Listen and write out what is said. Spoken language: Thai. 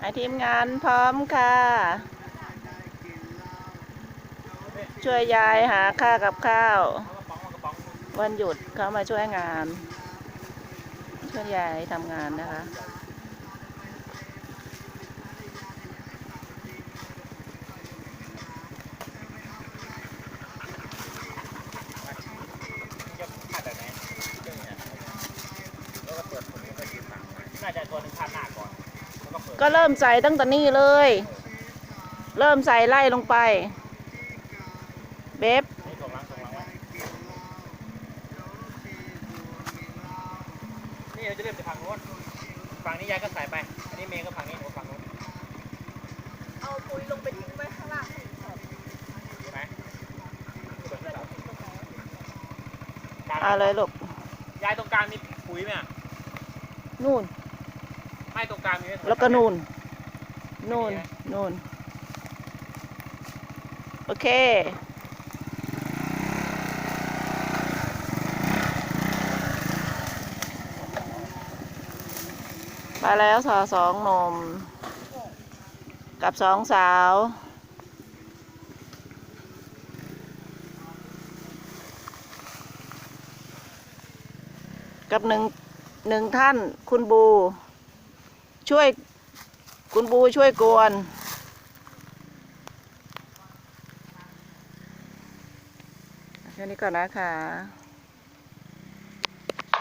ให้ทีมงานพร้อมค่ะ ช่วยยายหาค่ากับข้าว วันหยุดเขามาช่วยงาน ช่วยยายทำงานนะคะน่าจะตัวหนึ่งพาดหน้าก ก็เปิดก็เริ่มใส่ตั้งแต่นี่เลย เริ่มใส่ไล่ลงไป เบบนี่ตรงหลังตรงหลังไว้นี่เราจะเริ่มจากฝั่งโน้นฝั่งนี้ยายก็ใส่ไป อันนี้เมย์ก็ฝั่งนี้หนูฝั่งโน้นเอาปุ๋ยลงไปทิ้งไว้ข้างล่างให้สอบใช่ไหมเพื่อนจะทิ้งตรงไหนเอาเลยลูกยายตรงกลางมีปุ๋ยไหมอะนู่น ไม่ตรงกลางมีไหมแล้วก็นู่น นู่น นู่น โอเค มาแล้วสาวสองหนม กับสองสาวกับหนึ่งหนึ่งท่านคุณบู ช่วยคุณบูช่วยกวนแค่นี้ก่อนนะคะ